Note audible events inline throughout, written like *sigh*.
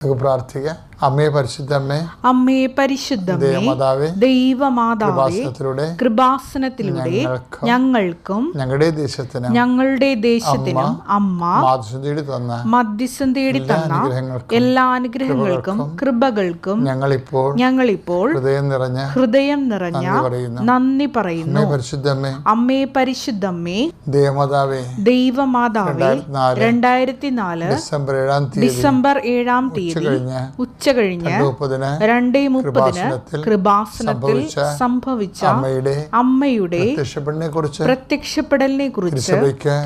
ಪ್ರಾರ್ಥಿಗೆ അമ്മേ പരിശുദ്ധമ്മേ അമ്മേ പരിശുദ്ധമേ ദേവമാതാവേ കൃപാസനത്തിലൂടെ ഞങ്ങൾക്കും ഞങ്ങളുടെ ദേശത്തിനും ഞങ്ങളുടെ ദേശത്തിനും അമ്മ മാതൃ തന്ന മധ്യസ്ഥം തേടി തന്ന എല്ലാ അനുഗ്രഹങ്ങൾക്കും കൃപകൾക്കും ഞങ്ങളിപ്പോൾ ഞങ്ങളിപ്പോൾ ഹൃദയം നിറഞ്ഞ ഹൃദയം നിറഞ്ഞ നന്ദി പറയുന്നു. അമ്മേ പരിശുദ്ധമ്മേ അമ്മേ പരിശുദ്ധമ്മേ ദേവമാതാവേ ദൈവമാതാവേ രണ്ടായിരത്തി നാല് ഡിസംബർ ഏഴാം തീയതി ഡിസംബർ ഏഴാം തീയതി കഴിഞ്ഞ് ഉച്ച കഴിഞ്ഞ് രണ്ടേ മുപ്പതിന് കൃപാസനത്തിൽ സംഭവിച്ച അമ്മയുടെ പ്രത്യക്ഷപ്പെടലിനെ കുറിച്ച്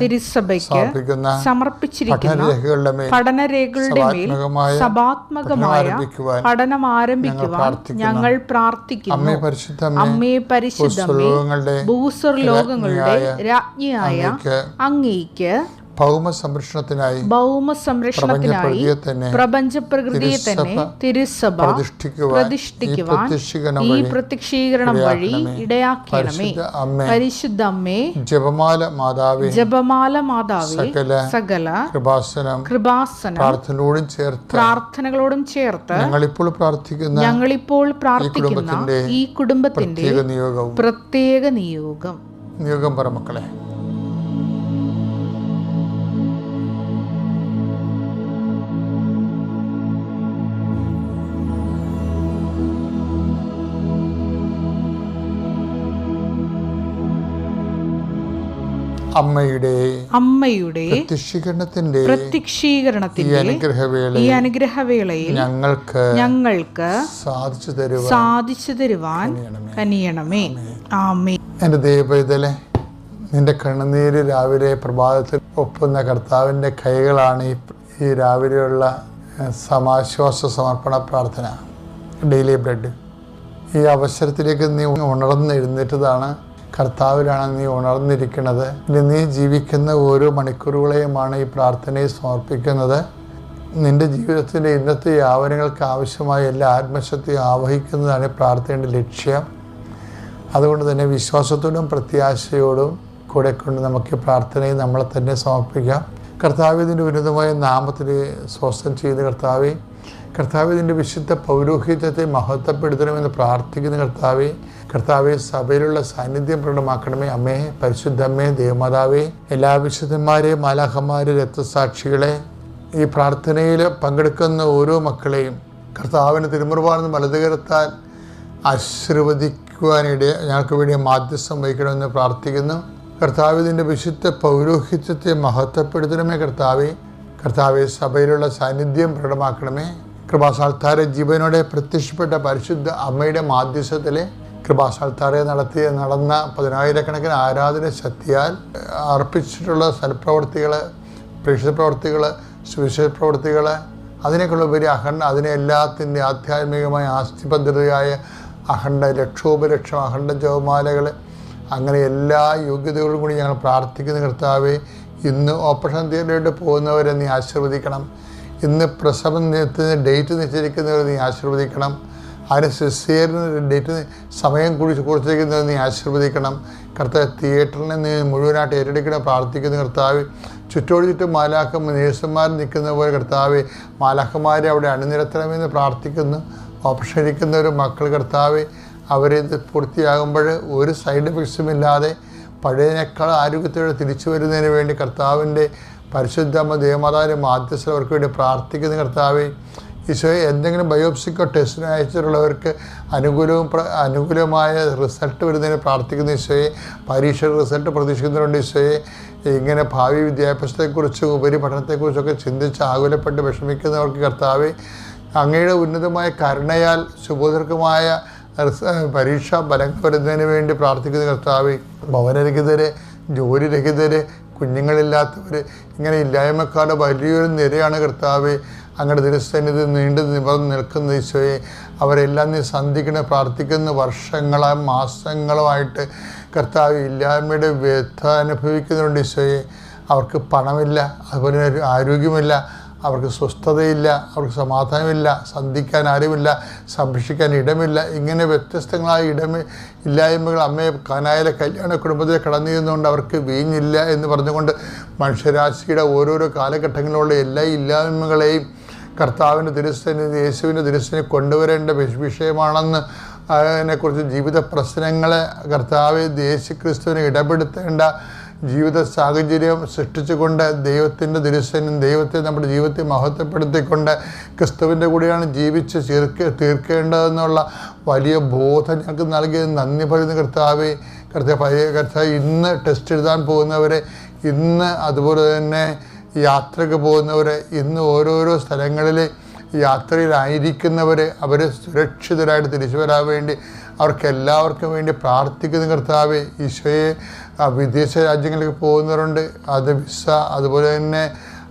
തിരുസഭയ്ക്ക് സമർപ്പിച്ചിരിക്കുന്ന പഠനരേഖകളുടെ മേൽ സഭാത്മകമായ പഠനം ആരംഭിക്കുവാൻ ഞങ്ങൾ പ്രാർത്ഥിക്കുന്നു. അമ്മയെ പരിശുദ്ധ പരിശുദ്ധമേ ഭൂസ്വർ ലോകങ്ങളുടെ രാജ്ഞിയായ അങ്ങേക്ക് ഭൗമ സംരക്ഷണത്തിനായി ഭൗമ സംരക്ഷണത്തിനായി പ്രപഞ്ച പ്രകൃതിയെ തന്നെ തിരുസഭ പ്രതിഷ്ഠിക്കുവാൻ ഈ പ്രത്യക്ഷീകരണം വഴി ഇടയാക്കണമേ. പരിശുദ്ധ അമ്മേ. ജപമാല മാതാവേ. ജപമാല മാതാവേ. സകല സകല കൃപാസനം കൃപാസനം പ്രാർത്ഥനയോടും ചേർത്ത് പ്രാർത്ഥനകളോടും ചേർത്ത് ഞങ്ങളിപ്പോൾ പ്രാർത്ഥിക്കുന്ന ഞങ്ങളിപ്പോൾ പ്രാർത്ഥിക്കുന്ന ഈ കുടുംബത്തിന്റെ പ്രത്യേക നിയോഗം പ്രത്യേക നിയോഗം. നിയോഗം പറ മക്കളെ. അമ്മയുടെ അമ്മയുടെ പ്രത്യക്ഷീകരണത്തിന്റെ പ്രത്യക്ഷീകരണത്തിന്റെ അനുഗ്രഹവേള ഈ അനുഗ്രഹവേളയിൽ ഞങ്ങൾക്ക് ഞങ്ങൾക്ക് സാധിച്ചു തരുവാൻ സാധിച്ചു തരുവാൻ കനിയണമേ. ആമേ എന്റെ ദൈവപൈതലെ നിന്റെ കണ്ണുനീര് രാവിലെ പ്രഭാതത്തിൽ ഒപ്പുന്ന കർത്താവിന്റെ കൈകളാണ് ഈ ഈ രാവിലെയുള്ള സമാശ്വാസ സമർപ്പണ പ്രാർത്ഥന. Daily bread. ഈ അവസരത്തിലേക്ക് നീ ഉണർന്ന് എഴുന്നേറ്റതാണ് കർത്താവിലാണ് നീ ഉണർന്നിരിക്കുന്നത്. ഇനി നീ ജീവിക്കുന്ന ഓരോ മണിക്കൂറുകളെയുമാണ് ഈ പ്രാർത്ഥനയെ സമർപ്പിക്കുന്നത്. നിന്റെ ജീവിതത്തിന്റെ ഇന്നത്തെ യാവനങ്ങൾക്ക് ആവശ്യമായ എല്ലാ ആത്മശക്തിയും ആവഹിക്കുന്നതാണ് പ്രാർത്ഥനയുടെ ലക്ഷ്യം. അതുകൊണ്ട് തന്നെ വിശ്വാസത്തോടും പ്രത്യാശയോടും കൂടെ കൊണ്ട് നമുക്ക് പ്രാർത്ഥനയെ നമ്മളെ തന്നെ സമർപ്പിക്കാം. കർത്താവ് ഇതിന്റെ ഉന്നതമായ നാമത്തിൽ സ്വസ്ഥം ചെയ്ത് കർത്താവെ കർത്താവിന്റെ വിശുദ്ധ പൗരോഹിത്യത്തെ മഹത്വപ്പെടുത്തണമെന്ന് പ്രാർത്ഥിക്കുന്ന കർത്താവെ കർത്താവെ സഭയിലുള്ള സാന്നിധ്യം പ്രകടമാക്കണമേ. അമ്മേ പരിശുദ്ധമ്മേ ദേവമാതാവേ എല്ലാ വിശുദ്ധന്മാരെയും മാലാഹന്മാരെ രക്തസാക്ഷികളെ ഈ പ്രാർത്ഥനയിൽ പങ്കെടുക്കുന്ന ഓരോ മക്കളെയും കർത്താവിന് തിരുമുറവാണെന്ന് വലതുകരത്താൽ ആശീർവദിക്കുവാനിടെ ഞങ്ങൾക്ക് വേണ്ടി മാധ്യസ്ഥം വഹിക്കണമെന്ന് പ്രാർത്ഥിക്കുന്നു. കർത്താവ് ഇതിന്റെ വിശുദ്ധ പൗരോഹിത്യത്തെ മഹത്വപ്പെടുത്തണമേ കർത്താവെ. കർത്താവെ സഭയിലുള്ള സാന്നിധ്യം പ്രകടമാക്കണമേ. കൃപാസാൽത്താരെ ജീവനോടെ പ്രത്യക്ഷപ്പെട്ട പരിശുദ്ധ അമ്മയുടെ മാധ്യസ്ഥത്തിലെ കൃപാസാൽത്താരെ നടത്തി നടന്ന പതിനായിരക്കണക്കിന് ആരാധന ശക്തിയാൽ അർപ്പിച്ചിട്ടുള്ള സൽപ്രവർത്തികൾ പ്രേക്ഷിത പ്രവർത്തികൾ സുവിശേഷ പ്രവർത്തികൾ അതിനേക്കുള്ള ഉപരി അഖണ്ഡ അതിനെ എല്ലാത്തിന്റെ ആധ്യാത്മികമായ ആസ്തിഭദ്രതയായ അഖണ്ഡ ലക്ഷോപലക്ഷം അഖണ്ഡ ജവമാലകൾ അങ്ങനെ എല്ലാ യോഗ്യതകളും കൂടി ഞങ്ങൾ പ്രാർത്ഥിക്കുന്ന കർത്താവേ ഇന്ന് ഓപ്പറേഷൻ തിയേറ്ററിലോട്ട് പോകുന്നവരെ നീ ആശീർവദിക്കണം. ഇന്ന് പ്രസവം നിർത്തുന്ന ഡേറ്റ് നിശ്ചയിക്കുന്നവർ നീ ആശീർവദിക്കണം. അതിന് സിസേറിന് ഡേറ്റ് സമയം കുറിച്ച് കുറിച്ചിരിക്കുന്നത് നീ ആശീർവദിക്കണം. കർത്താവ് തിയേറ്ററിനെ നീ മുഴുവനായിട്ട് ഏറ്റെടുക്കണം. പ്രാർത്ഥിക്കുന്ന കർത്താവ്. ചുറ്റോട് ചുറ്റും മാലാഖ നേഴ്സുമാർ നിൽക്കുന്ന പോലെ കർത്താവ്. മാലാഖമാരെ അവിടെ അണിനിരത്തണമെന്ന് പ്രാർത്ഥിക്കുന്നു. ഓപ്ഷനിരിക്കുന്ന ഒരു മക്കൾ കർത്താവ് അവരിത് പൂർത്തിയാകുമ്പോൾ ഒരു സൈഡ് എഫക്ട്സും ഇല്ലാതെ പഴയതിനേക്കാൾ ആരോഗ്യത്തോടെ തിരിച്ചു വരുന്നതിന് വേണ്ടി കർത്താവിന്റെ പരിശുദ്ധമ്മ ദേവമാതാവിന്റെ മാധ്യസ്ഥ അവർക്ക് വേണ്ടി പ്രാർത്ഥിക്കുന്ന കർത്താവെ ഈശോയെ എന്തെങ്കിലും ബയോപ്സിക്കോ ടെസ്റ്റിനോ അയച്ചിട്ടുള്ളവർക്ക് അനുകൂലവും അനുകൂലമായ റിസൾട്ട് വരുന്നതിന് പ്രാർത്ഥിക്കുന്ന ഈശോയെ. പരീക്ഷ റിസൾട്ട് പ്രതീക്ഷിക്കുന്നവരുണ്ട് ഈശോയെ. ഇങ്ങനെ ഭാവി വിദ്യാഭ്യാസത്തെക്കുറിച്ചും ഉപരിപഠനത്തെക്കുറിച്ചൊക്കെ ചിന്തിച്ച് ആകുലപ്പെട്ട് വിഷമിക്കുന്നവർക്ക് കർത്താവെ അങ്ങയുടെ ഉന്നതമായ കരുണയാൽ സുബോധർക്കമായ പരീക്ഷാ ഫലങ്ങൾ വരുന്നതിന് വേണ്ടി പ്രാർത്ഥിക്കുന്ന കർത്താവ് ഭവനരഹിതരെ ജോലിരഹിതര് കുഞ്ഞുങ്ങളില്ലാത്തവർ ഇങ്ങനെ ഇല്ലായ്മക്കാരുടെ വലിയൊരു നിരയാണ് കർത്താവ്. അങ്ങയുടെ തിരുസന്നിധി നീണ്ടു നിവർന്ന് നിൽക്കുന്ന ഈശോയെ അവരെല്ലാം നീ സന്ധിക്കണ പ്രാർത്ഥിക്കുന്ന വർഷങ്ങളായും മാസങ്ങളുമായിട്ട് കർത്താവ് ഇല്ലായ്മയുടെ വ്യഥ അനുഭവിക്കുന്നുണ്ട് ഈശോയെ. അവർക്ക് പണമില്ല അതുപോലെ ആരോഗ്യമില്ല അവർക്ക് സ്വസ്ഥതയില്ല അവർക്ക് സമാധാനമില്ല സന്ധിക്കാൻ ആരുമില്ല സംരക്ഷിക്കാൻ ഇടമില്ല ഇങ്ങനെ വ്യത്യസ്തങ്ങളായ ഇടം ഇല്ലായ്മകൾ അമ്മയെ കനായാലെ കല്യാണ കുടുംബത്തിൽ കടന്നു ചെയ്യുന്നതുകൊണ്ട് അവർക്ക് വീഞ്ഞില്ല എന്ന് പറഞ്ഞുകൊണ്ട് മനുഷ്യരാശിയുടെ ഓരോരോ കാലഘട്ടങ്ങളിലുള്ള എല്ലാ ഇല്ലായ്മകളെയും കർത്താവിന്റെ തിരുസ്ഥനി യേശുവിന്റെ തിരുസ്ഥനി കൊണ്ടുവരേണ്ട വിഷയമാണെന്ന് അതിനെക്കുറിച്ച് ജീവിത പ്രശ്നങ്ങളെ കർത്താവ് യേശു ക്രിസ്തുവിനെ ഇടപെടുത്തേണ്ട ജീവിത സാഹചര്യം സൃഷ്ടിച്ചുകൊണ്ട് ദൈവത്തിന്റെ തിരുസനും ദൈവത്തെ നമ്മുടെ ജീവിതത്തെ മഹത്വപ്പെടുത്തിക്കൊണ്ട് ക്രിസ്തുവിന്റെ കൂടെയാണ് ജീവിച്ച് തീർക്ക തീർക്കേണ്ടതെന്നുള്ള വലിയ ബോധം ഞങ്ങൾക്ക് നൽകിയത്. നന്ദി പറയുന്ന കർത്താവെ. കർത്താവ് പഴയ കർത്താവ് ഇന്ന് ടെസ്റ്റ് എഴുതാൻ പോകുന്നവരെ ഇന്ന് അതുപോലെ തന്നെ യാത്രയ്ക്ക് പോകുന്നവരെ ഇന്ന് ഓരോരോ സ്ഥലങ്ങളിൽ യാത്രയിലായിരിക്കുന്നവരെ അവർ സുരക്ഷിതരായിട്ട് തിരിച്ചു വരാൻ വേണ്ടി അവർക്ക് എല്ലാവർക്കും വേണ്ടി പ്രാർത്ഥിക്കുന്ന കർത്താവ്. ഈശോയെ വിദേശ രാജ്യങ്ങളിലേക്ക് പോകുന്നവരുണ്ട്. അത് വിസ അതുപോലെ തന്നെ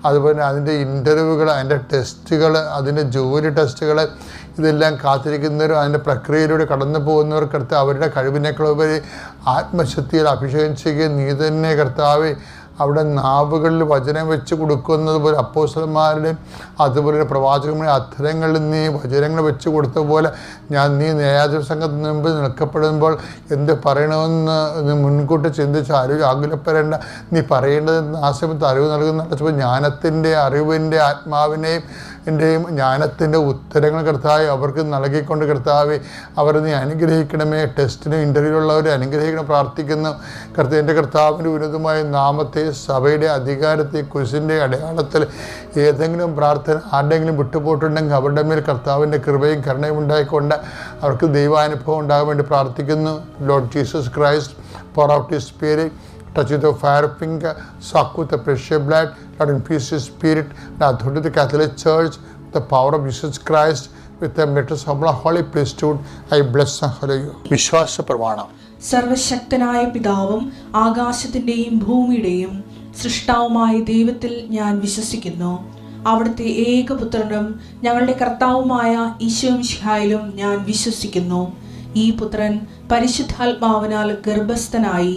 അതുപോലെ അതിന്റെ ഇന്റർവ്യൂകൾ അതിന്റെ ടെസ്റ്റുകൾ അതിന്റെ ജോലി ടെസ്റ്റുകൾ ഇതെല്ലാം കാത്തിരിക്കുന്നവരും അതിന്റെ പ്രക്രിയയിലൂടെ കടന്നു പോകുന്നവർക്കടുത്ത് അവരുടെ കഴിവിനേക്കാളുപരി ആത്മശക്തിയിൽ അഭിഷേകം ചെയ്യുകയും നീ തന്നെ കർത്താവെ അവിടെ നാവുകളിൽ വചനം വെച്ച് കൊടുക്കുന്നത് പോലെ അപ്പോസന്മാരുടെയും അതുപോലെ പ്രവാചകന്മാരുടെ അധരങ്ങളിൽ നീ വചനങ്ങൾ വെച്ച് കൊടുത്ത പോലെ ഞാൻ നീ ന്യായാധിപ സംഘത്തിന് മുമ്പ് നിൽക്കപ്പെടുമ്പോൾ എന്ത് പറയണമെന്ന് മുൻകൂട്ടി ചിന്തിച്ച് അറിവ് ആകുലപ്പെടേണ്ട. നീ പറയേണ്ടതെന്ന് ആ അറിവ് നൽകുന്ന ജ്ഞാനത്തിന്റെ അറിവിന്റെ ആത്മാവിനെയും എന്റെയും ജ്ഞാനത്തിന്റെ ഉത്തരങ്ങൾ കർത്താവ് അവർക്ക് നൽകിക്കൊണ്ട് കർത്താവ് അവരെ നീ അനുഗ്രഹിക്കണമേ. ടെസ്റ്റിനും ഇന്റർവ്യൂള്ളവരെ അനുഗ്രഹിക്കണം പ്രാർത്ഥിക്കുന്നു. കർത്താവ് എന്റെ കർത്താവിന്റെ ഉന്നതമായ നാമത്തെ സഭയുടെ അധികാരത്തെ കുശിന്റെ അടയാളത്തിൽ ഏതെങ്കിലും പ്രാർത്ഥന ആരുടെങ്കിലും വിട്ടുപോയിട്ടുണ്ടെങ്കിൽ അവരുടെ മേൽ കർത്താവിന്റെ കൃപയും കരുണയും ഉണ്ടായിക്കൊണ്ട് അവർക്ക് ദൈവാനുഭവം ഉണ്ടാകാൻ വേണ്ടി പ്രാർത്ഥിക്കുന്നു. Lord Jesus Christ pour out his spirit touch with the fire finger, soak with the precious blood, Lord infuse your spirit, now through the Catholic Church, the power of Jesus Christ, with the letters of the Holy Priesthood, I bless and hallow you. വിശ്വാസ പ്രമാണം സർവശക്തനായ പിതാവും ആകാശത്തിന്റെയും ഭൂമിയുടെയും സൃഷ്ടാവുമായ ദൈവത്തിൽ ഞാൻ വിശ്വസിക്കുന്നു അവിടുത്തെ ഏകപുത്രനും ഞങ്ങളുടെ കർത്താവുമായ ഈശോമിഷിഹായിലും ഞാൻ വിശ്വസിക്കുന്നു ഈ പുത്രൻ പരിശുദ്ധാത്മാവിനാൽ ഗർഭസ്ഥനായി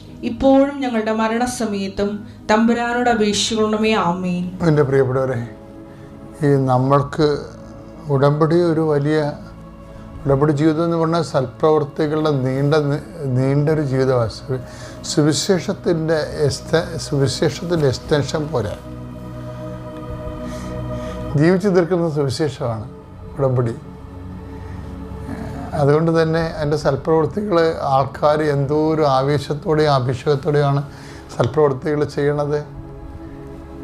ഇപ്പോഴും ഞങ്ങളുടെ മരണസമയത്തും തമ്പുരാനോട് അപേക്ഷിക്കണമേ ആമേൻ. എന്റെ പ്രിയപ്പെട്ടവരെ ഈ നമ്മൾക്ക് ഉടമ്പടി ഒരു വലിയ ഉടമ്പടി ജീവിതം എന്ന് പറഞ്ഞാൽ സൽപ്രവർത്തികളുടെ നീണ്ട നീണ്ടൊരു ജീവിതമാണ്. സുവിശേഷത്തിന്റെ എക്സ്റ്റ സുവിശേഷത്തിന്റെ എക്സ്റ്റൻഷൻ പോരാ. ജീവിച്ചു തീർക്കുന്ന സുവിശേഷമാണ് ഉടമ്പടി. അതുകൊണ്ട് തന്നെ എന്റെ സൽപ്രവൃത്തികൾ ആൾക്കാർ എന്തോ ഒരു ആവേശത്തോടെയും അഭിഷേകത്തോടെയാണ് സൽപ്രവൃത്തികൾ ചെയ്യണത്.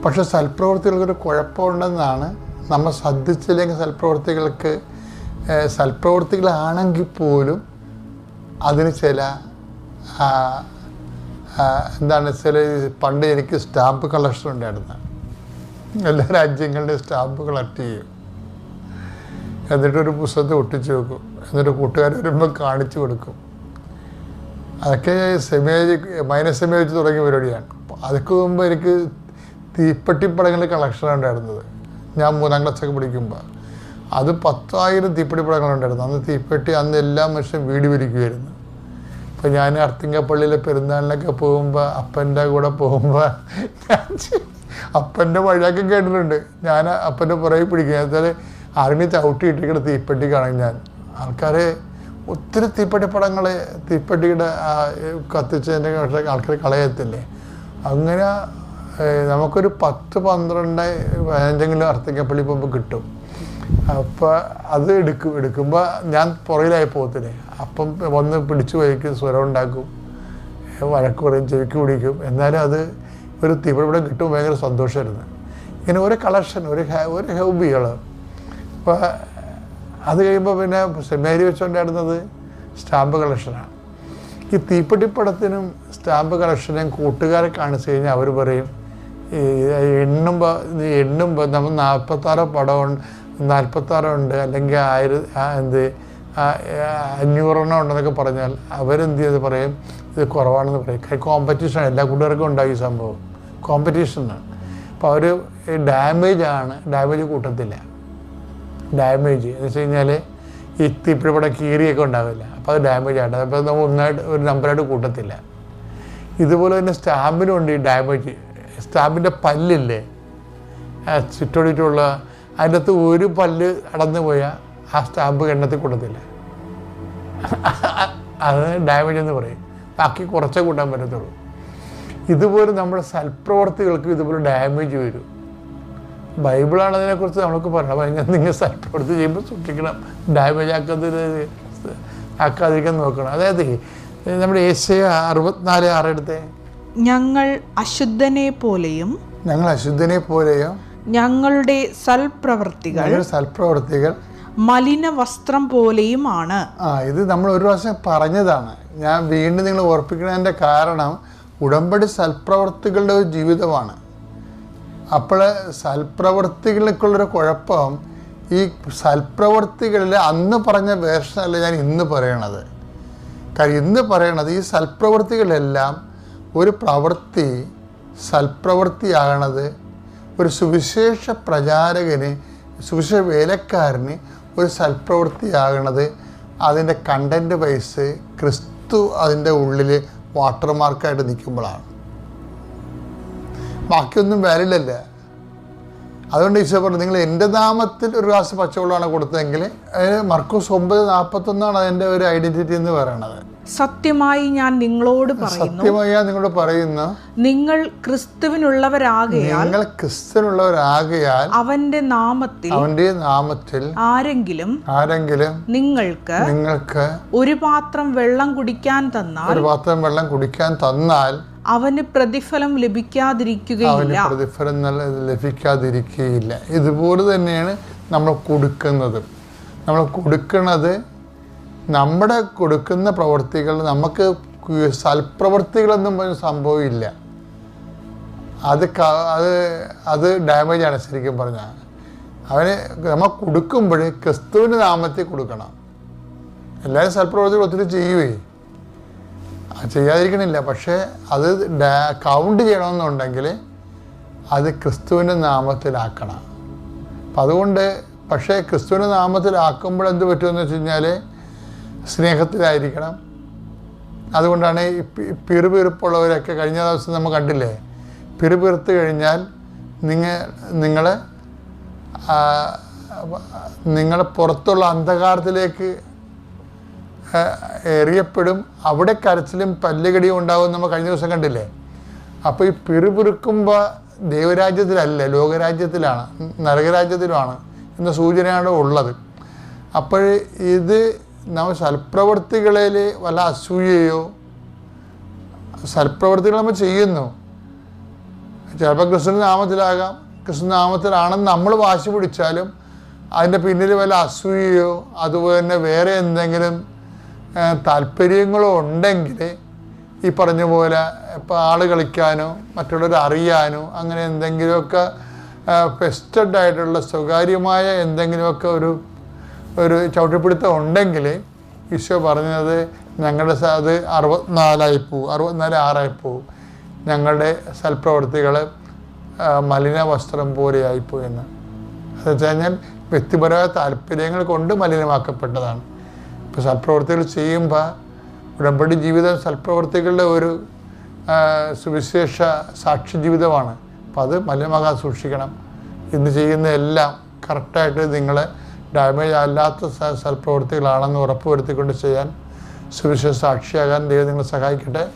പക്ഷെ സൽപ്രവൃത്തികൾക്കൊരു കുഴപ്പമുണ്ടെന്നാണ് നമ്മൾ ശ്രദ്ധിച്ചില്ലെങ്കിൽ സൽപ്രവൃത്തികൾക്ക് സൽപ്രവൃത്തികളാണെങ്കിൽ പോലും അതിന് ചില എന്താണ് ചില പണ്ട് എനിക്ക് സ്റ്റാമ്പ് കളക്ഷൻ ഉണ്ടായിരുന്നു. എല്ലാ രാജ്യങ്ങളുടെയും സ്റ്റാമ്പ് കളക്ട് ചെയ്യും. എന്നിട്ടൊരു പുസ്തകത്തെ ഒട്ടിച്ചു വെക്കും. എന്നിട്ട് കൂട്ടുകാർ വരുമ്പോൾ കാണിച്ചു കൊടുക്കും. അതൊക്കെ സെമേജ് മൈനസ് സെമേജ് തുടങ്ങിയ പരിപാടിയാണ്. അതൊക്കെ മുമ്പ് എനിക്ക് തീപ്പെട്ടിപ്പടങ്ങളുടെ കളക്ഷനാണ് ഉണ്ടായിരുന്നത്. ഞാൻ മൂന്നാം ക്ലാസ്സൊക്കെ പഠിക്കുമ്പോൾ അത് പത്തായിരം തീപ്പെട്ടി പടങ്ങളുണ്ടായിരുന്നു അന്ന് തീപ്പെട്ടി അന്ന് എല്ലാ മനുഷ്യരും വീട് വിരിക്കുമായിരുന്നു ഇപ്പം ഞാൻ അർത്തിങ്കപ്പള്ളിയിലെ പെരുന്നാളിനൊക്കെ പോകുമ്പോൾ അപ്പന്റെ കൂടെ പോകുമ്പോൾ ഞാൻ അപ്പന്റെ വഴിയൊക്കെ കേട്ടിട്ടുണ്ട്. ഞാൻ അപ്പന്റെ പുറകെ പിടിക്കും. എന്നുവെച്ചാൽ ആരെങ്കിലും ചവിട്ടി ഇട്ടിരിക്കുന്ന തീപ്പെട്ടി കാണും ഞാൻ. ആൾക്കാരെ ഒത്തിരി തീപ്പെട്ടി പടങ്ങൾ തീപ്പെട്ടിയുടെ കത്തിച്ചതിന്റെ ആൾക്കാർ കളയത്തില്ലേ? അങ്ങനെ നമുക്കൊരു പത്ത് പന്ത്രണ്ട് പതിനഞ്ചെങ്കിലും അർത്ഥിക്കപ്പള്ളി പോകുമ്പോൾ കിട്ടും. അപ്പോൾ അത് എടുക്കും എടുക്കുമ്പോൾ ഞാൻ പുറകിലായി പോകത്തില്ലേ? അപ്പം വന്ന് പിടിച്ചു വയ്ക്കും സ്വരം ഉണ്ടാക്കും. വഴക്ക് പറയും ചെവിക്ക് പിടിക്കും. എന്നാലും അത് ഒരു തീപിടിപ്പിടം കിട്ടുമ്പോൾ ഭയങ്കര സന്തോഷമായിരുന്നു ഇങ്ങനെ ഒരു കളക്ഷൻ ഒരു ഒരു ഹോബികൾ അപ്പോൾ അത് കഴിയുമ്പോൾ പിന്നെ മേരി വെച്ചുകൊണ്ടായിരുന്നത് സ്റ്റാമ്പ് കളക്ഷനാണ്. ഈ തീപ്പെട്ടിപ്പടത്തിനും സ്റ്റാമ്പ് കളക്ഷനും കൂട്ടുകാരെ കാണിച്ചു കഴിഞ്ഞാൽ അവർ പറയും എണ്ണുമ്പോൾ എണ്ണുമ്പോൾ നമ്മൾ നാൽപ്പത്താറ് പടം നാൽപ്പത്താറ് ഉണ്ട് അല്ലെങ്കിൽ ആയിരം എന്ത് അഞ്ഞൂറെണ്ണം ഉണ്ടെന്നൊക്കെ പറഞ്ഞാൽ അവരെന്ത് ചെയ്ത് പറയും ഇത് കുറവാണെന്ന് പറയും. കോമ്പറ്റീഷനാണ് എല്ലാ കൂട്ടുകാർക്കും ഉണ്ടായി ഈ സംഭവം. കോമ്പറ്റീഷനാണ് അപ്പോൾ അവർ ഡാമേജ് ആണ് ഡാമേജ് കൂട്ടത്തില്ല. ഡാമേജ് എന്ന് വെച്ച് കഴിഞ്ഞാൽ ഈ തീപ്പിടിപ്പടം കീറിയൊക്കെ ഉണ്ടാവില്ല. അപ്പോൾ അത് ഡാമേജ് ആണ് അപ്പോൾ നമ്മൾ ഒന്നായിട്ട് ഒരു നമ്പറായിട്ട് കൂട്ടത്തില്ല. ഇതുപോലെ തന്നെ സ്റ്റാമ്പിനുണ്ട് ഈ ഡാമേജ് സ്റ്റാമ്പിന്റെ പല്ലില്ലേ? ചുറ്റോടിയിട്ടുള്ള അതിന്റെ അകത്ത് ഒരു പല്ല് അടന്നു പോയാൽ ആ സ്റ്റാമ്പ് എണ്ണത്തിൽ കൂട്ടത്തില്ല. *laughs* അത് ഡാമേജ് എന്ന് പറയും. ബാക്കി കുറച്ചേ കൂട്ടാൻ പറ്റത്തുള്ളൂ. ഇതുപോലെ നമ്മുടെ സൽപ്രവർത്തികൾക്ക് ഇതുപോലെ ഡാമേജ് വരും. ബൈബിളാണ് അതിനെക്കുറിച്ച് നമുക്ക് പറയണം അപ്പം നിങ്ങൾ സൽപ്രവൃത്തി ചെയ്യുമ്പോൾ സൂക്ഷിക്കണം. ഡാമേജ് ആക്കാതെ ആക്കാതിരിക്കാൻ നോക്കണം. അതായത് നമ്മുടെ ഏഷ്യ അറുപത്തിനാല് എടുത്തേ. ഞങ്ങൾ അശുദ്ധനെ പോലെയും ഞങ്ങൾ അശുദ്ധനെ പോലെയും ഞങ്ങളുടെ സൽപ്രവർത്തികൾ സൽപ്രവർത്തികൾ മലിന വസ്ത്രം പോലെയുമാണ് ആ ഇത് നമ്മൾ ഒരു പ്രാവശ്യം പറഞ്ഞതാണ്. ഞാൻ വീണ്ടും നിങ്ങൾ ഓർപ്പിക്കുന്നതിന്റെ കാരണം ഉടമ്പടി സൽപ്രവർത്തികളുടെ ഒരു ജീവിതമാണ്. അപ്പോൾ സൽപ്രവൃത്തികൾക്കുള്ളൊരു കുഴപ്പം ഈ സൽപ്രവൃത്തികളിൽ അന്ന് പറഞ്ഞ വേർഷനല്ല ഞാൻ ഇന്ന് പറയണത്. കാര്യം ഇന്ന് പറയണത് ഈ സൽപ്രവൃത്തികളെല്ലാം ഒരു പ്രവൃത്തി സൽപ്രവൃത്തിയാകണത് ഒരു സുവിശേഷ പ്രചാരകന് സുവിശേഷ വേലക്കാരന് ഒരു സൽപ്രവൃത്തിയാകണത് അതിന്റെ കണ്ടന്റ് വൈസ് ക്രിസ്തു അതിന്റെ ഉള്ളിൽ വാട്ടർമാർക്കായിട്ട് നിൽക്കുമ്പോഴാണ്. ബാക്കിയൊന്നും വരില്ലല്ല? അതുകൊണ്ട് ഈശോ പറഞ്ഞു നിങ്ങൾ എന്റെ നാമത്തിൽ ഒരു ഗ്ലാസ് പച്ചവെള്ളമാണ് കൊടുത്തതെങ്കിൽ മർക്കോസ് ഒമ്പത് നാൽപ്പത്തൊന്നാണ് അതിന്റെ ഒരു ഐഡന്റിറ്റി എന്ന് പറയണത്. സത്യമായി ഞാൻ നിങ്ങളോട് പറയുന്നു. സത്യമായി ഞാൻ നിങ്ങളോട് പറയുന്നു. നിങ്ങൾ ക്രിസ്തുവിനുള്ളവരാകയാൽ നിങ്ങൾ ക്രിസ്തുവിനുള്ളവരാകയാൽ അവന്റെ നാമത്തിൽ അവന്റെ നാമത്തിൽ ആരെങ്കിലും ആരെങ്കിലും നിങ്ങൾക്ക് നിങ്ങൾക്ക് ഒരു പാത്രം വെള്ളം കുടിക്കാൻ തന്നാൽ ഒരു പാത്രം വെള്ളം കുടിക്കാൻ തന്നാൽ അവന് പ്രതിഫലം ലഭിക്കാതിരിക്കുകയില്ല. പ്രതിഫലം ലഭിക്കാതിരിക്കുകയില്ല. ഇതുപോലെ തന്നെയാണ് നമ്മൾ കൊടുക്കുന്നത്. നമ്മൾ കൊടുക്കുന്നത് നമ്മുടെ കൊടുക്കുന്ന പ്രവർത്തികൾ നമുക്ക് സൽപ്രവൃത്തികളൊന്നും സംഭവമില്ല. അത് അത് അത് ഡാമേജാണ് ശരിക്കും പറഞ്ഞാൽ. അവന് നമ്മൾ കൊടുക്കുമ്പോൾ ക്രിസ്തുവിന്റെ നാമത്തിൽ കൊടുക്കണം. എല്ലാവരും സൽപ്രവർത്തികൾ ഒത്തിരി ചെയ്യുവേ. അത് ചെയ്യാതിരിക്കണില്ല. പക്ഷേ അത് കൗണ്ട് ചെയ്യണമെന്നുണ്ടെങ്കിൽ അത് ക്രിസ്തുവിന്റെ നാമത്തിലാക്കണം. അപ്പം അതുകൊണ്ട് പക്ഷേ ക്രിസ്തുവിന്റെ നാമത്തിലാക്കുമ്പോൾ എന്ത് പറ്റുമെന്ന് വെച്ച് കഴിഞ്ഞാൽ സ്നേഹത്തിലായിരിക്കണം. അതുകൊണ്ടാണ് ഈ പിറുപിറുപ്പുള്ളവരൊക്കെ കഴിഞ്ഞ ദിവസം നമ്മൾ കണ്ടില്ലേ? പിറുപിറുത്ത് കഴിഞ്ഞാൽ നിങ്ങൾ നിങ്ങൾ നിങ്ങളെ പുറത്തുള്ള അന്ധകാരത്തിലേക്ക് എറിയപ്പെടും. അവിടെ കരച്ചിലും പല്ലുകടിയും ഉണ്ടാവും നമ്മൾ കഴിഞ്ഞ ദിവസം കണ്ടില്ലേ? അപ്പോൾ ഈ പിറുപിറുക്കുമ്പോൾ ദൈവരാജ്യത്തിലല്ല ലോകരാജ്യത്തിലാണ് നരകരാജ്യത്തിലുമാണ് എന്ന സൂചനയാണ് ഉള്ളത്. അപ്പോൾ ഇത് നമ്മൾ സൽപ്രവർത്തികളിൽ വല്ല അസൂയയോ സൽപ്രവർത്തികൾ നമ്മൾ ചെയ്യുന്നു. ചിലപ്പോൾ കൃഷ്ണൻ നാമത്തിലാകാം കൃഷ്ണൻ നാമത്തിലാണെന്ന് നമ്മൾ വാശി പിടിച്ചാലും അതിന്റെ പിന്നിൽ വല്ല അസൂയയോ അതുപോലെ തന്നെ വേറെ എന്തെങ്കിലും താല്പര്യങ്ങളോ ഉണ്ടെങ്കിൽ ഈ പറഞ്ഞ പോലെ ഇപ്പോൾ ആൾ കളിക്കാനോ മറ്റുള്ളവർ അറിയാനോ അങ്ങനെ എന്തെങ്കിലുമൊക്കെ ഫെസ്റ്റഡ് ആയിട്ടുള്ള സ്വകാര്യമായ എന്തെങ്കിലുമൊക്കെ ഒരു ഒരു ചവിട്ടിപ്പിടുത്തം ഉണ്ടെങ്കിൽ ഈശോ പറഞ്ഞത് ഞങ്ങളുടെ അത് അറുപത്തിനാലായി പോവും അറുപത്തിനാല് ആറായി പോവും. ഞങ്ങളുടെ സൽപ്രവർത്തികൾ മലിന വസ്ത്രം പോലെയായിപ്പോയി എന്ന് എന്ന് വെച്ച് കഴിഞ്ഞാൽ വ്യക്തിപരമായ താല്പര്യങ്ങൾ കൊണ്ട് മലിനമാക്കപ്പെട്ടതാണ്. ഇപ്പോൾ സൽപ്രവർത്തികൾ ചെയ്യുമ്പോൾ ഉടമ്പടി ജീവിതം സൽപ്രവർത്തികളുടെ ഒരു സുവിശേഷ സാക്ഷി ജീവിതമാണ്. അപ്പോൾ അത് മലിനമാകാൻ സൂക്ഷിക്കണം. ഇന്ന് ചെയ്യുന്ന എല്ലാം കറക്റ്റായിട്ട് നിങ്ങൾ ഡാമേജ് അല്ലാത്ത സൽപ്രവർത്തികളാണെന്ന് ഉറപ്പുവരുത്തിക്കൊണ്ട് ചെയ്യാൻ സുവിശേഷ സാക്ഷിയാകാൻ ദൈവം നിങ്ങളെ സഹായിക്കട്ടെ.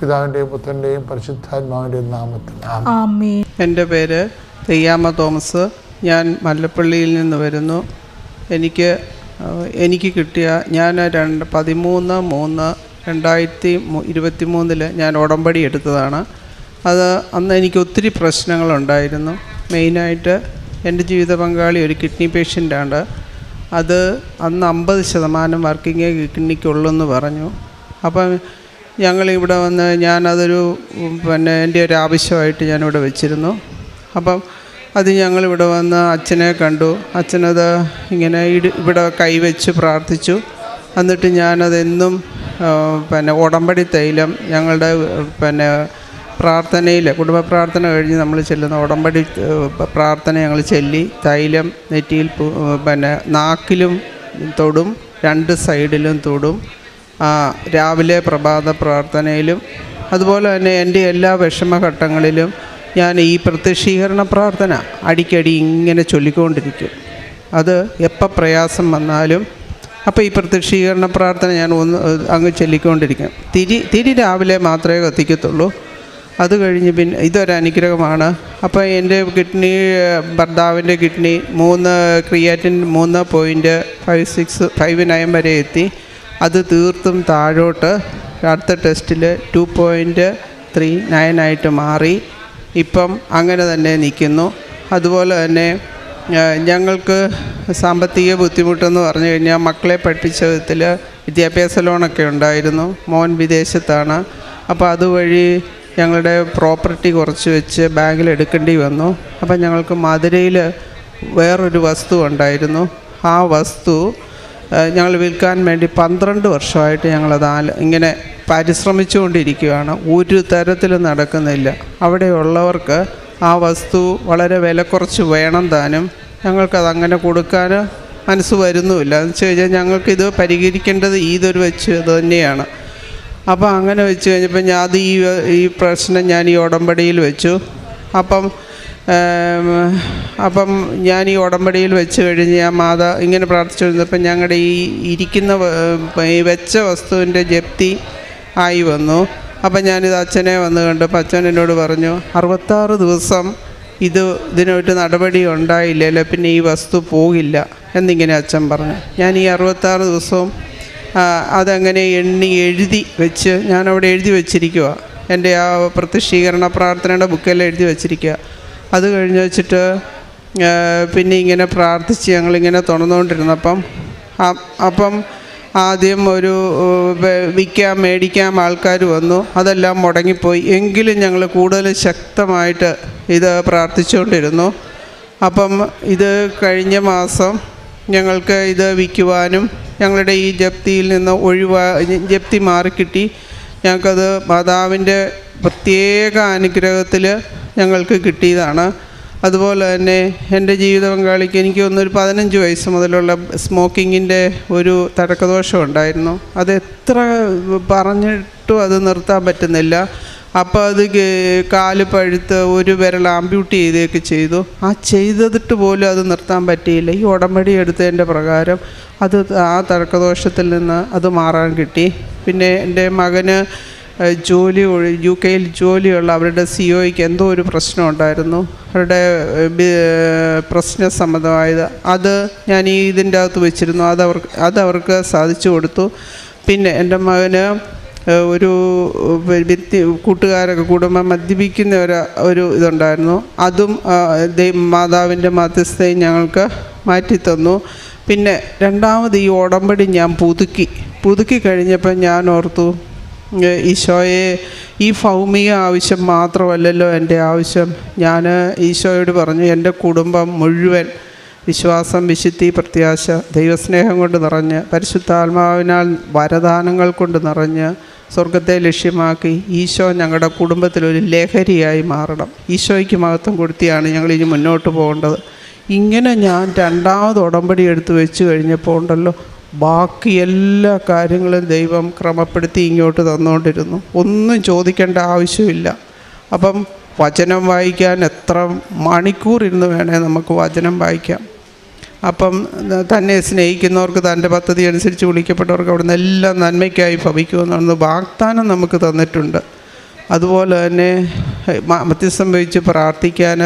പിതാവിന്റെയും പുത്രന്റെയും പരിശുദ്ധാത്മാവിന്റെയും നാമത്തിൽ. ആമേൻ. എന്റെ പേര് തെയ്യാമ തോമസ്. ഞാൻ മല്ലപ്പള്ളിയിൽ നിന്ന് വരുന്നു. എനിക്ക് എനിക്ക് കിട്ടിയ ഞാൻ രണ്ട് പതിമൂന്ന് മൂന്ന് രണ്ടായിരത്തി ഇരുപത്തി മൂന്നിൽ ഞാൻ ഉടമ്പടി എടുത്തതാണ്. അത് അന്ന് എനിക്ക് ഒത്തിരി പ്രശ്നങ്ങളുണ്ടായിരുന്നു. മെയിനായിട്ട് എന്റെ ജീവിത പങ്കാളി ഒരു കിഡ്നി പേഷ്യന്റാണ്. അത് അന്ന് അമ്പത് ശതമാനം വർക്കിംഗ് കിഡ്നിക്കുള്ളൂ എന്ന് പറഞ്ഞു. അപ്പം ഞങ്ങളിവിടെ വന്ന് ഞാനതൊരു പിന്നെ എന്റെ ഒരു ആവശ്യമായിട്ട് ഞാനിവിടെ വെച്ചിരുന്നു. അപ്പം അത് ഞങ്ങളിവിടെ വന്ന് അച്ഛനെ കണ്ടു. അച്ഛനത് ഇങ്ങനെ ഇവിടെ കൈവച്ച് പ്രാർത്ഥിച്ചു. എന്നിട്ട് ഞാനതെന്നും പിന്നെ ഉടമ്പടി തൈലം ഞങ്ങളുടെ പിന്നെ പ്രാർത്ഥനയിൽ കുടുംബ പ്രാർത്ഥന കഴിഞ്ഞ് നമ്മൾ ചെല്ലുന്ന ഉടമ്പടി പ്രാർത്ഥന ഞങ്ങൾ ചെല്ലി. തൈലം നെറ്റിയിൽ പിന്നെ നാക്കിലും തൊടും രണ്ട് സൈഡിലും തൊടും രാവിലെ പ്രഭാത പ്രാർത്ഥനയിലും. അതുപോലെ തന്നെ എന്റെ എല്ലാ വിഷമഘട്ടങ്ങളിലും ഞാൻ ഈ പ്രത്യക്ഷീകരണ പ്രാർത്ഥന അടിക്കടി ഇങ്ങനെ ചൊല്ലിക്കൊണ്ടിരിക്കും. അത് എപ്പോൾ പ്രയാസം വന്നാലും അപ്പോൾ ഈ പ്രത്യക്ഷീകരണ പ്രാർത്ഥന ഞാൻ ഒന്ന് അങ്ങ് ചൊല്ലിക്കൊണ്ടിരിക്കും. തിരി തിരി രാവിലെ മാത്രമേ കത്തിക്കത്തുള്ളൂ. അത് കഴിഞ്ഞ് പിന്നെ ഇതൊരു അനുഗ്രഹമാണ്. അപ്പോൾ എന്റെ കിഡ്നി ഭർത്താവിന്റെ കിഡ്നി മൂന്ന് ക്രിയാറ്റിൻ മൂന്ന് point five six five nine വരെ എത്തി. അത് തീർത്തും താഴോട്ട് അടുത്ത ടെസ്റ്റിൽ ടു പോയിന്റ് ത്രീ നയനായിട്ട് മാറി. ഇപ്പം അങ്ങനെ തന്നെ നിൽക്കുന്നു. അതുപോലെ തന്നെ ഞങ്ങൾക്ക് സാമ്പത്തിക ബുദ്ധിമുട്ടെന്ന് പറഞ്ഞു കഴിഞ്ഞാൽ മക്കളെ പഠിപ്പിച്ച വിധത്തിൽ വിദ്യാഭ്യാസ ലോണൊക്കെ ഉണ്ടായിരുന്നു. മോൻ വിദേശത്താണ്. അപ്പോൾ അതുവഴി ഞങ്ങളുടെ പ്രോപ്പർട്ടി കുറച്ച് വെച്ച് ബാങ്കിൽ എടുക്കേണ്ടി വന്നു. അപ്പം ഞങ്ങൾക്ക് മധുരയിൽ വേറൊരു വസ്തു ഉണ്ടായിരുന്നു. ആ വസ്തു ഞങ്ങൾ വിൽക്കാൻ വേണ്ടി പന്ത്രണ്ട് വർഷമായിട്ട് ഞങ്ങളത് ആല ഇങ്ങനെ പരിശ്രമിച്ചുകൊണ്ടിരിക്കുകയാണ്. ഒരു തരത്തിലും നടക്കുന്നില്ല. അവിടെയുള്ളവർക്ക് ആ വസ്തു വളരെ വില കുറച്ച് വേണം താനും. ഞങ്ങൾക്കത് അങ്ങനെ കൊടുക്കാൻ മനസ്സ് വരുന്നുമില്ല. എന്ന് വെച്ച് കഴിഞ്ഞാൽ ഞങ്ങൾക്കിത് പരിഹരിക്കേണ്ടത് ഇതൊരു വെച്ച് തന്നെയാണ്. അപ്പോൾ അങ്ങനെ വെച്ച് കഴിഞ്ഞപ്പോൾ ഞാൻ അത് ഈ ഈ പ്രശ്നം ഞാൻ ഈ ഉടമ്പടിയിൽ വെച്ചു. അപ്പം അപ്പം ഞാൻ ഈ ഉടമ്പടിയിൽ വെച്ച് കഴിഞ്ഞ് ഞാൻ മാതാ ഇങ്ങനെ പ്രാർത്ഥിച്ചു കഴിഞ്ഞപ്പോൾ ഞങ്ങളുടെ ഈ ഇരിക്കുന്ന വെച്ച വസ്തുവിന്റെ ജപ്തി ആയി വന്നു. അപ്പം ഞാനിത് അച്ഛനെ വന്ന് കണ്ടപ്പോൾ അച്ഛൻ എന്നോട് പറഞ്ഞു അറുപത്താറ് ദിവസം ഇത് ഇതിനൊരു നടപടി ഉണ്ടായില്ലല്ലോ പിന്നെ ഈ വസ്തു പോകില്ല എന്നിങ്ങനെ അച്ഛൻ പറഞ്ഞു. ഞാൻ ഈ അറുപത്താറ് ദിവസവും അതങ്ങനെ എണ്ണി എഴുതി വെച്ച് ഞാനവിടെ എഴുതി വെച്ചിരിക്കുക എന്റെ ആ പ്രത്യക്ഷീകരണ പ്രാർത്ഥനയുടെ ബുക്കെല്ലാം എഴുതി വെച്ചിരിക്കുക അത് കഴിഞ്ഞ് വെച്ചിട്ട് പിന്നെ ഇങ്ങനെ പ്രാർത്ഥിച്ച് ഞങ്ങളിങ്ങനെ തുറന്നുകൊണ്ടിരുന്നപ്പം ആ- അപ്പം ആദ്യം ഒരു വിൽക്കാൻ മേടിക്കാൻ ആൾക്കാർ വന്നു. അതെല്ലാം മുടങ്ങിപ്പോയി. എങ്കിലും ഞങ്ങൾ കൂടുതൽ ശക്തമായിട്ട് ഇത് പ്രാർത്ഥിച്ചുകൊണ്ടിരുന്നു. അപ്പം ഇത് കഴിഞ്ഞ മാസം ഞങ്ങൾക്ക് ഇത് വിൽക്കുവാനും ഞങ്ങളുടെ ഈ ജപ്തിയിൽ നിന്ന് ഒഴിവാ ജപ്തി മാറിക്കിട്ടി. ഞങ്ങൾക്കത് മാതാവിന്റെ പ്രത്യേക അനുഗ്രഹത്തിൽ ഞങ്ങൾക്ക് കിട്ടിയതാണ്. അതുപോലെ തന്നെ എന്റെ ജീവിത പങ്കാളിക്ക് എനിക്ക് ഒന്നൊരു പതിനഞ്ച് വയസ്സ് മുതലുള്ള സ്മോക്കിങ്ങിന്റെ ഒരു തടക്കദോഷം ഉണ്ടായിരുന്നു. അത് എത്ര പറഞ്ഞിട്ടും അത് നിർത്താൻ പറ്റുന്നില്ല. അപ്പോൾ അത് കാൽ പഴുത്ത് ഒരു വിരൽ ആംബ്യൂട്ട് ചെയ്തൊക്കെ ചെയ്തു. ആ ചെയ്തിട്ട് പോലും അത് നിർത്താൻ പറ്റിയില്ല. ഈ ഉടമ്പടി എടുത്തതിന്റെ പ്രകാരം അത് ആ തടക്കദോഷത്തിൽ നിന്ന് അത് മാറാൻ കിട്ടി. പിന്നെ എന്റെ മകന് ജോലി യു കെയിൽ ജോലിയുള്ള അവരുടെ സി ഒയ്ക്ക് എന്തോ ഒരു പ്രശ്നം ഉണ്ടായിരുന്നു. അവരുടെ പ്രശ്ന സംബന്ധമായത്. അത് ഞാൻ ഈ ഇതിന്റെ അകത്ത് വെച്ചിരുന്നു. അത് അവർക്ക് അത് അവർക്ക് സാധിച്ചു കൊടുത്തു. പിന്നെ എന്റെ മകന് ഒരു വ്യക്തി കൂട്ടുകാരൊക്കെ കുടുംബം മദ്യപിക്കുന്ന ഒരു ഒരു ഇതുണ്ടായിരുന്നു. അതും മാതാവിന്റെ മധ്യസ്ഥയും ഞങ്ങൾക്ക് മാറ്റിത്തന്നു. പിന്നെ രണ്ടാമത് ഈ ഉടമ്പടി ഞാൻ പുതുക്കി. പുതുക്കി കഴിഞ്ഞപ്പോൾ ഞാൻ ഓർത്തു ഈശോയെ ഈ ഭൗമിക ആവശ്യം മാത്രമല്ലല്ലോ എന്റെ ആവശ്യം. ഞാൻ ഈശോയോട് പറഞ്ഞു എന്റെ കുടുംബം മുഴുവൻ വിശ്വാസം വിശുദ്ധി പ്രത്യാശ ദൈവസ്നേഹം കൊണ്ട് നിറഞ്ഞ് പരിശുദ്ധാത്മാവിനാൽ വരദാനങ്ങൾ കൊണ്ട് നിറഞ്ഞ് സ്വർഗത്തെ ലക്ഷ്യമാക്കി ഈശോ ഞങ്ങളുടെ കുടുംബത്തിലൊരു ലഹരിയായി മാറണം. ഈശോയ്ക്ക് മഹത്വം കൊടുത്തിയാണ് ഞങ്ങൾ ഇനി മുന്നോട്ട് പോകേണ്ടത്. ഇങ്ങനെ ഞാൻ രണ്ടാമത് ഉടമ്പടി എടുത്തു വെച്ച് കഴിഞ്ഞപ്പോൾ ഉണ്ടല്ലോ ബാക്കി എല്ലാ കാര്യങ്ങളും ദൈവം ക്രമപ്പെടുത്തി ഇങ്ങോട്ട് തന്നുകൊണ്ടിരുന്നു ഒന്നും ചോദിക്കേണ്ട ആവശ്യമില്ല. അപ്പം വചനം വായിക്കാൻ എത്ര മണിക്കൂർ ഇരുന്ന് വേണേൽ നമുക്ക് വചനം വായിക്കാം. അപ്പം തന്നെ സ്നേഹിക്കുന്നവർക്ക് തന്റെ പദ്ധതി അനുസരിച്ച് വിളിക്കപ്പെട്ടവർക്ക് അവിടുന്ന് എല്ലാം നന്മയ്ക്കായി ഭവിക്കുമെന്നാണ് വാഗ്ദാനം നമുക്ക് തന്നിട്ടുണ്ട്. അതുപോലെ തന്നെ മ- മധ്യസ്ഥം വഹിച്ച് പ്രാർത്ഥിക്കാൻ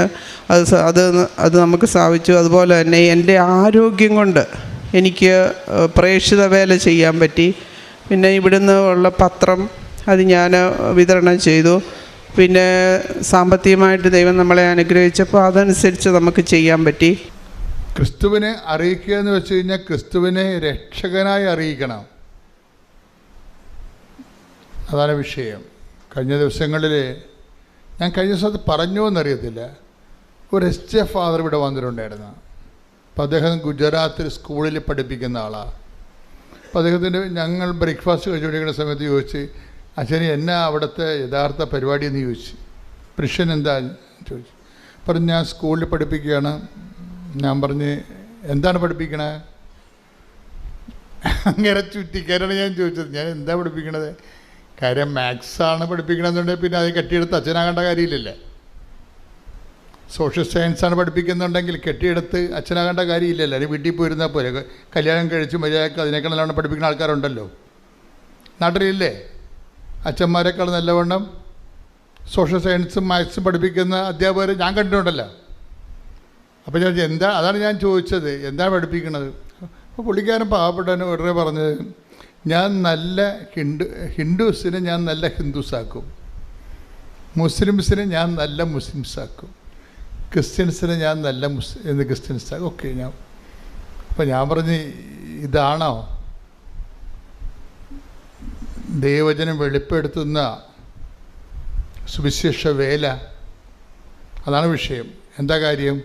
അത് അത് അത് നമുക്ക് സാധിച്ചു. അതുപോലെ തന്നെ എന്റെ ആരോഗ്യം കൊണ്ട് എനിക്ക് പ്രേക്ഷിത വേല ചെയ്യാൻ പറ്റി. പിന്നെ ഇവിടുന്ന് ഉള്ള പത്രം അത് ഞാൻ വിതരണം ചെയ്തു. പിന്നെ സാമ്പത്തികമായിട്ട് ദൈവം നമ്മളെ അനുഗ്രഹിച്ചപ്പോൾ അതനുസരിച്ച് നമുക്ക് ചെയ്യാൻ പറ്റി. ക്രിസ്തുവിനെ അറിയിക്കുക എന്ന് വെച്ച് കഴിഞ്ഞാൽ ക്രിസ്തുവിനെ രക്ഷകനായി അറിയിക്കണം. അതാണ് വിഷയം. കഴിഞ്ഞ ദിവസങ്ങളിൽ ഞാൻ കഴിഞ്ഞ ദിവസം പറഞ്ഞോ എന്നറിയത്തില്ല ഒരു എസ് ജെ ഫാദർ ഇവിടെ വന്നിട്ടുണ്ടായിരുന്നു. അപ്പോൾ അദ്ദേഹം ഗുജറാത്തിൽ സ്കൂളിൽ പഠിപ്പിക്കുന്ന ആളാണ് അപ്പം അദ്ദേഹത്തിന്റെ ഞങ്ങൾ ബ്രേക്ക്ഫാസ്റ്റ് കഴിച്ചുകൊണ്ടിരിക്കുന്ന സമയത്ത് ചോദിച്ച് അച്ഛന് എന്നാ അവിടുത്തെ യഥാർത്ഥ പരിപാടി? എന്ന് ചോദിച്ചു. പ്രിഷൻ എന്താ? ചോദിച്ചു. പറഞ്ഞു ഞാൻ സ്കൂളിൽ പഠിപ്പിക്കുകയാണ്. ഞാൻ പറഞ്ഞ് എന്താണ് പഠിപ്പിക്കണേ? അങ്ങനെ ചുറ്റിക്കാരാണ് ഞാൻ ചോദിച്ചത്. ഞാൻ എന്താ പഠിപ്പിക്കണത്? കാര്യം മാത്സാണ് പഠിപ്പിക്കണമെന്നുണ്ടെങ്കിൽ പിന്നെ അത് കെട്ടിയെടുത്ത് അച്ഛനാകേണ്ട കാര്യമില്ലല്ലേ. സോഷ്യൽ സയൻസാണ് പഠിപ്പിക്കുന്നുണ്ടെങ്കിൽ കെട്ടിയെടുത്ത് അച്ഛനാകേണ്ട കാര്യമില്ലല്ലോ. അല്ലെങ്കിൽ വീട്ടിൽ പോയിരുന്നാൽ പോലെ കല്യാണം കഴിച്ച് മര്യാദയ്ക്ക് അതിനേക്കാൾ നല്ലവണ്ണം പഠിപ്പിക്കുന്ന ആൾക്കാരുണ്ടല്ലോ. നാട്ടിലില്ലേ? അച്ഛന്മാരെക്കാൾ നല്ലവണ്ണം സോഷ്യൽ സയൻസും മാത്സും പഠിപ്പിക്കുന്ന അധ്യാപകർ ഞാൻ കണ്ടിട്ടുണ്ടല്ലോ. അപ്പോൾ ഞാൻ എന്താ അതാണ് ഞാൻ ചോദിച്ചത്. എന്താണ് പഠിപ്പിക്കുന്നത് അപ്പോൾ പുള്ളിക്കാരൻ പാവപ്പെട്ടവന് ഉടനെ പറഞ്ഞത് ഞാൻ നല്ല ഹിന്ദു ഹിന്ദുസിനെ ഞാൻ നല്ല ഹിന്ദുസാക്കും. മുസ്ലിംസിനെ ഞാൻ നല്ല മുസ്ലിംസാക്കും. ക്രിസ്ത്യൻസിനെ ഞാൻ നല്ല മുസ് എന്ന് ക്രിസ്ത്യൻസ് ഓക്കെ ഞാൻ അപ്പം ഞാൻ പറഞ്ഞ് ഇതാണോ? ദൈവജനം വെളിപ്പെടുത്തുന്ന സുവിശേഷ വേല. അതാണ് വിഷയം. എന്താ കാര്യം?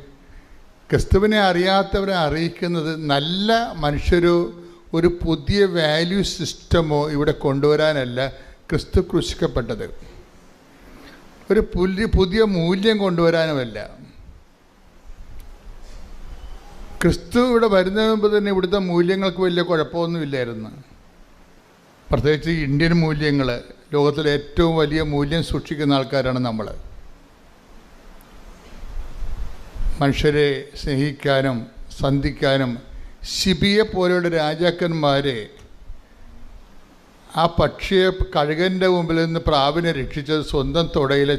ക്രിസ്തുവിനെ അറിയാത്തവരെ അറിയിക്കുന്നത് നല്ല മനുഷ്യരോ ഒരു പുതിയ വാല്യൂ സിസ്റ്റമോ ഇവിടെ കൊണ്ടുവരാനല്ല ക്രിസ്തു ക്രൂശിക്കപ്പെട്ടത്. ഒരു പുതിയ പുതിയ മൂല്യം കൊണ്ടുവരാനുമല്ല. ക്രിസ്തു ഇവിടെ വരുന്നതിന് മുമ്പ് തന്നെ ഇവിടുത്തെ മൂല്യങ്ങൾക്ക് വലിയ കുഴപ്പമൊന്നുമില്ലായിരുന്നു. പ്രത്യേകിച്ച് ഇന്ത്യൻ മൂല്യങ്ങൾ ലോകത്തിലെ ഏറ്റവും വലിയ മൂല്യം സൂക്ഷിക്കുന്ന ആൾക്കാരാണ് നമ്മൾ മനുഷ്യരെ സ്നേഹിക്കാനും സന്ധിക്കാനും ശിബിയെ പോലെയുള്ള രാജാക്കന്മാരെ ആ പക്ഷിയെ കഴുകന്റെ മുമ്പിൽ നിന്ന് പ്രാവിനെ രക്ഷിച്ചത് സ്വന്തം തുടയിലെ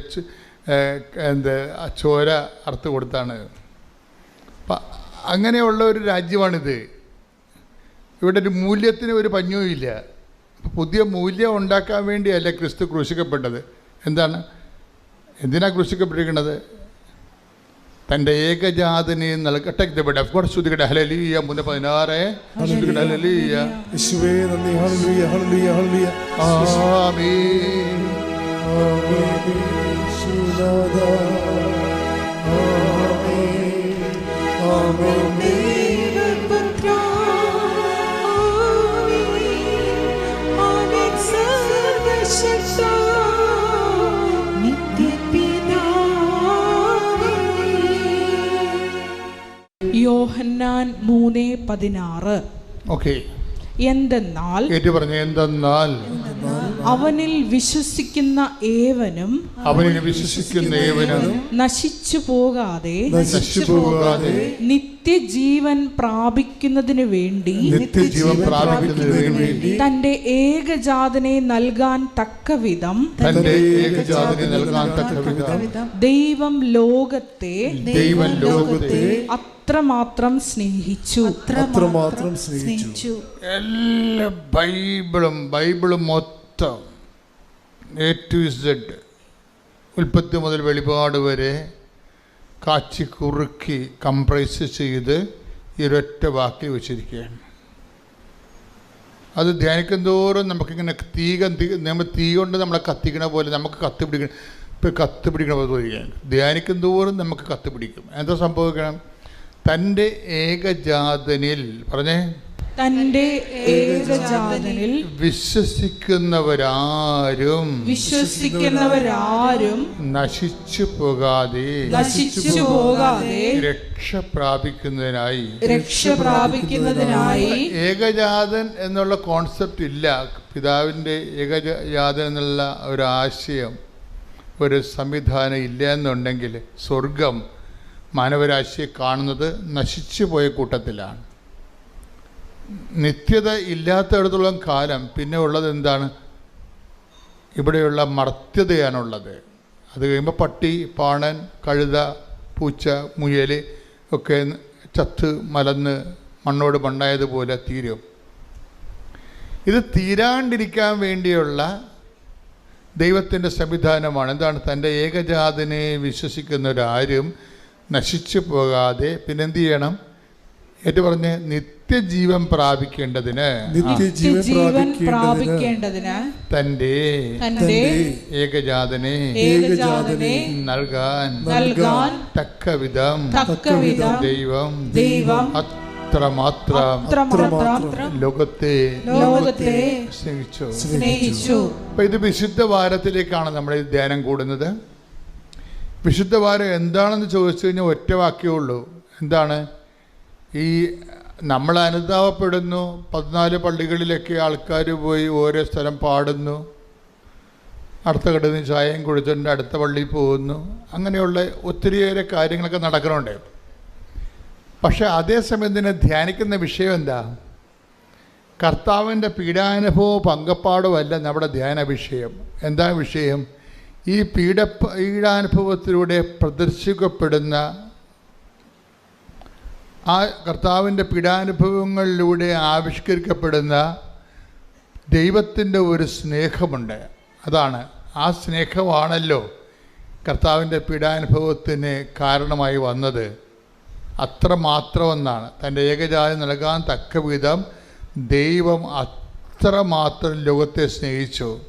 എന്ത് ചോര അറുത്ത് കൊടുത്താണ്. അങ്ങനെയുള്ള ഒരു രാജ്യമാണിത്. ഇവിടെ ഒരു മൂല്യത്തിന് ഒരു പഞ്ഞവും ഇല്ല. പുതിയ മൂല്യം ഉണ്ടാക്കാൻ വേണ്ടിയല്ല ക്രിസ്തു ക്രൂശിക്കപ്പെട്ടത്? എന്താണ്? എന്തിനാണ് ക്രൂശിക്കപ്പെട്ടിരിക്കുന്നത്? തന്റെ ഏകജാതനെ നൽകട്ടെ. ശ്രുതികട ഹലലീയ മൂന്ന് പതിനാറ്. ശ്രുതികട ഹലലീയ യേശുവേ നന്ദി. ഹല്ലേലൂയ ഹല്ലേലൂയ ഹല്ലേലൂയ. ആമീൻ. ആമേൻ. യേശുനാഥ യോഹന്നാൻ മൂന്ന് പതിനാറ്. ഓക്കെ എന്തെന്നാൽ ഏറ്റു പറഞ്ഞു എന്തെന്നാൽ അവനിൽ വിശ്വസിക്കുന്ന ഏവനും അവനിൽ വിശ്വസിക്കുന്ന ഏവനും നശിച്ചു പോകാതെ നശിച്ചു പോകാതെ നിത്യജീവൻ പ്രാപിക്കുന്നതിന് വേണ്ടി നിത്യജീവൻ പ്രാപിക്കുന്നതിനു വേണ്ടി തന്റെ ഏകജാതനെ നൽകാൻ തക്കവിധം തന്റെ ഏകജാതനെ നൽകാൻ തക്കവിധം ദൈവം ലോകത്തെ ദൈവം ലോകത്തെ അത്രമാത്രം സ്നേഹിച്ചു. അത്രമാത്രം സ്നേഹിച്ചു. എല്ലാ ബൈബിളും ബൈബിളും മൊത്തം എ ടു ഇസഡ് ഉൽപ്പത്തി മുതൽ വെളിപാട് വരെ കാച്ചി കുറുക്കി കംപ്രൈസ് ചെയ്ത് ഈ ഒരൊറ്റ വാക്കിൽ വെച്ചിരിക്കുകയാണ്. അത് ധ്യാനിക്കും തോറും നമുക്കിങ്ങനെ തീ കത്തി നമ്മൾ തീ കൊണ്ട് നമ്മളെ കത്തിക്കണ പോലെ നമുക്ക് കത്തി പിടിക്കണം ഇപ്പം കത്തി പിടിക്കണ പോലെ തോന്നിക്കുകയാണ് ധ്യാനിക്കും തോറും നമുക്ക് കത്തി പിടിക്കും. എന്താ സംഭവിക്കണം? തന്റെ ഏകജാതനിൽ പറഞ്ഞേ. തന്റെ ഏകജാതനിൽ വിശ്വസിക്കുന്നവരാരും വിശ്വസിക്കുന്നവരാരും നശിച്ചു പോകാതെ നശിച്ചു പോകാതെ രക്ഷ പ്രാപിക്കുന്നതിനായി. രക്ഷ പ്രാപിക്കുന്നതിനായി ഏകജാതൻ എന്നുള്ള കോൺസെപ്റ്റ് ഇല്ല. പിതാവിന്റെ ഏകജാതൻ എന്നുള്ള ഒരു ആശയം ഒരു സംവിധാനം ഇല്ല എന്നുണ്ടെങ്കിൽ സ്വർഗം മാനവരാശിയെ കാണുന്നത് നശിച്ചു പോയ കൂട്ടത്തിലാണ്. നിത്യത ഇല്ലാത്തടത്തോളം കാലം പിന്നെ ഉള്ളത് എന്താണ്? ഇവിടെയുള്ള മർത്യതയാണുള്ളത്. അത് കഴിയുമ്പോൾ പട്ടി പാണൻ കഴുത പൂച്ച മുയൽ ഒക്കെ ചത്ത് മലന്ന് മണ്ണോട് മണ്ണായതുപോലെ തീരും. ഇത് തീരാണ്ടിരിക്കാൻ വേണ്ടിയുള്ള ദൈവത്തിന്റെ സംവിധാനമാണ്. എന്താണ്? തന്റെ ഏകജാതനെ വിശ്വസിക്കുന്നവരാരും നശിച്ചു പോകാതെ പിന്നെന്ത് ചെയ്യണം ഏറ്റു പറഞ്ഞ് നിത്യജീവൻ പ്രാപിക്കേണ്ടതിന്. നിത്യജീവൻ ജീവൻ പ്രാപിക്കേണ്ടതിന്. തന്റെ ഏകജാതനെ ഏകജാതനെ നൽകാൻ നൽകാൻ തക്കവിധം തക്കവിധം ദൈവം ദൈവം അത്രമാത്രം ലോകത്തെ ലോകത്തെ സ്നേഹിച്ചു. സ്നേഹിച്ചു. അപ്പം ഇത് വിശുദ്ധ വാരത്തിലേക്കാണ് നമ്മൾ ധ്യാനം കൂടുന്നത്. വിശുദ്ധ വാരം എന്താണെന്ന് ചോദിച്ചു കഴിഞ്ഞാൽ ഒറ്റ വാക്യേ ഉള്ളൂ. എന്താണ്? ഈ നമ്മൾ അനുതാപപ്പെടുന്നു പതിനാല് പള്ളികളിലൊക്കെ ആൾക്കാർ പോയി ഓരോ സ്ഥലം പാടുന്നു അടുത്ത കിടന്ന് ചായയും കുടിച്ചിട്ടുണ്ട് അടുത്ത പള്ളിയിൽ പോകുന്നു അങ്ങനെയുള്ള ഒത്തിരിയേറെ കാര്യങ്ങളൊക്കെ നടക്കുന്നുണ്ട് പക്ഷേ അതേസമയം തന്നെ ധ്യാനിക്കുന്ന വിഷയം എന്താ? കർത്താവിന്റെ പീഡാനുഭവവും പങ്കപ്പാടുമല്ല നമ്മുടെ ധ്യാന വിഷയം എന്താ വിഷയം? ഈ പീഡ പീഡാനുഭവത്തിലൂടെ പ്രദർശിക്കപ്പെടുന്ന ആ കർത്താവിന്റെ പീഡാനുഭവങ്ങളിലൂടെ ആവിഷ്കരിക്കപ്പെടുന്ന ദൈവത്തിന്റെ ഒരു സ്നേഹമുണ്ട്. അതാണ്. ആ സ്നേഹമാണല്ലോ കർത്താവിന്റെ പീഡാനുഭവത്തിന് കാരണമായി വന്നത്. അത്ര മാത്രമെന്നാണ് തന്റെ ഏകജാതി നൽകാൻ തക്ക വിധം ദൈവം അത്രമാത്രം ലോകത്തെ സ്നേഹിച്ചു.